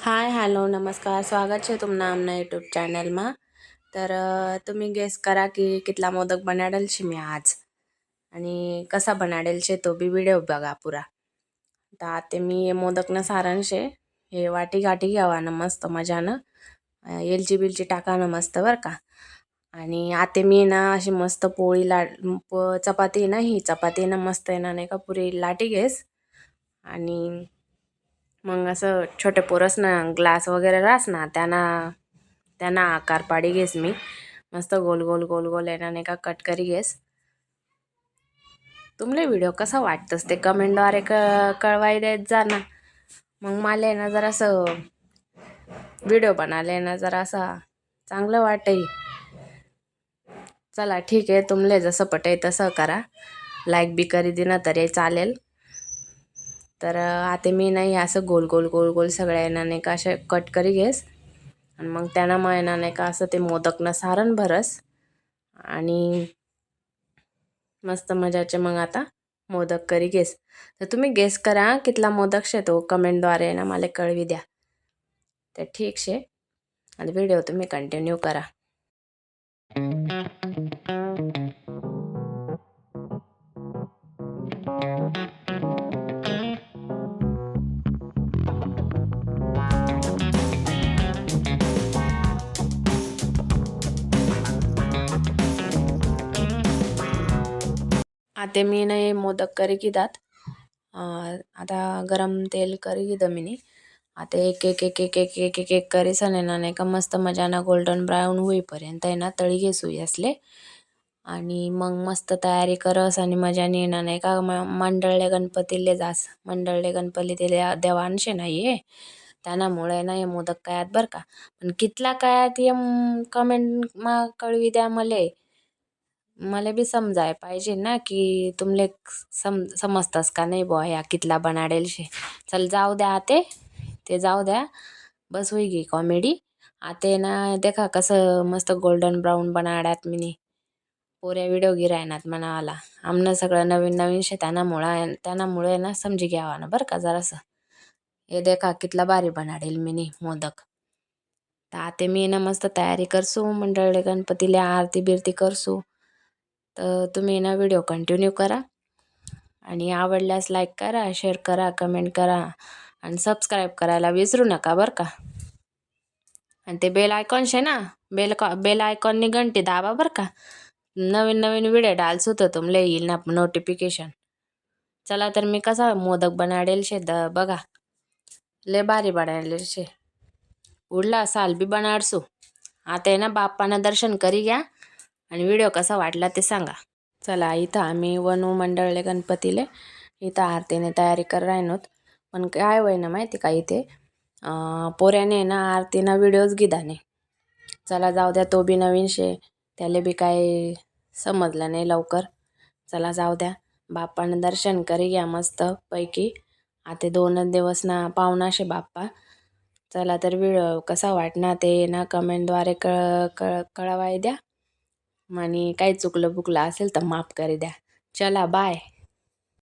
Hi hello नमस्कार स्वागत છે તમને આમના યુટ્યુબ ચેનલમાં तर अ, तुम्ही गेस करा की कितला मोदक बनाडेल છે मी आज आणि कसा बनाडेल છે तो बी व्हिडिओ बघा पुरा तर आता मी हे मोदकनं सारण शे हे वाटी गाठी घ्यावानं मस्त मजानं अ, एलची बिलची टाकानं मस्त बरं का आणि आता मी ना अशी मस्त पोळी ला प- चपाती आहे ना ही चपाती ना मस्त आहे ना नाही का पुरी लाटी घेस आणि मग असं छोटे पोरस ना ग्लास वगैरे राहस ना त्यांना त्यांना आकार पाडी घेस मी. मस्त गोल गोल गोल गोल येणार नाही का कट करी घेस. तुमले व्हिडिओ कसा वाटतंस ते कमेंटद्वारे क कळवाई देत जा ना. मग मला आहे ना जरासं व्हिडिओ बनाले ना जरा असा चांगलं वाटेल. चला ठीक आहे तुमले जसं पटेल तसं करा. लाईक बी करी दिना तरी चालेल. तर आता मी नाही असं गोल गोल गोल गोल सगळ्या येणार नाही का असे कट करी घेस. आणि मग त्यांना मग येणार नाही का असं ते मोदकनं सारण भरस. आणि मस्त मजाचे मग आता मोदक करी घेस. तर तुम्ही गेस करा कितला मोदक शे तो कमेंटद्वारे ना मला कळवी द्या. तर ठीक शे. आणि व्हिडिओ तुम्ही कंटिन्यू करा. आता मी नाही मोदक करी किदात आता गरम तेल करी किदं मी आता एक एक एक एक एक एक एक एक करी सने ना नाही का मस्त मजाना गोल्डन ब्राऊन होईपर्यंत आहे ना तळी घेसू असले आणि मग मस्त तयारी करस आणि मजाने येणार नाही का म मंडळले गणपतीले जास. मंडळले गणपती ते देवांशे नाही आहे त्यामुळे ना हे मोदक कायात बरं का. पण कितला कायात ये कमेंट मा कळवी द्या मले. मला बी समजाय पाहिजे ना की तुमले सम समजतास का नाही बुवा ह्या कितला बनाडेल शे. चल जाऊ द्या आते ते जाऊ द्या. बस होई गी कॉमेडी आते ना देखा कसं मस्त गोल्डन ब्राऊन बनाड्यात मिनी. पोऱ्या व्हिडिओ गिरायनात म्हणावाला आमनं सगळं नवीन नवीन शे त्यानामुळं त्यानामुळे ना समजी घ्यावा ना बरं का जरासं. हे देखा कितला भारी बनाडेल मिनी मोदक. तर आता मी ना मस्त तयारी करसू मंडळले गणपतीला आरती बिरती करसू. तर तुम्ही ना व्हिडिओ कंटिन्यू करा. आणि आवडल्यास लाईक करा शेअर करा कमेंट करा आणि सबस्क्राईब करायला विसरू नका बरं का. आणि ते बेल आयकॉन शे ना बेल बेल आयकॉननी घंटी दाबा बरं का. नवीन नवीन व्हिडिओ डाल्स होतं तुमले येईल ना नोटिफिकेशन चला तर मी कसा मोदक बनाडेल शे द बघा. लय भारी बनाडेल शे. उडला साल बी बनाडसू. आता आहे ना बाप्पांना दर्शन करी घ्या. आणि व्हिडिओ कसा वाटला ते सांगा. चला इथं आम्ही वनू मंडळले गणपतीले इथं आरतीने तयारी कर राहिनोत. पण काय होय ना माहिती का इथे? पोऱ्याने ना आरतीनं व्हिडिओज गिदाने. चला जाऊ द्या तो बी नवीन शे त्याला बी काय समजलं नाही लवकर. चला जाऊ द्या. बाप्पानं दर्शन करी घ्या मस्त पैकी. आता दोनच दिवस ना पाहुणा शे बाप्पा. चला तर व्हिडिओ कसा वाटणार ते ना कमेंटद्वारे कळ कळ कळवाय द्या. आणि काही चुकलं बुकलं असेल तर माफ करी द्या. चला बाय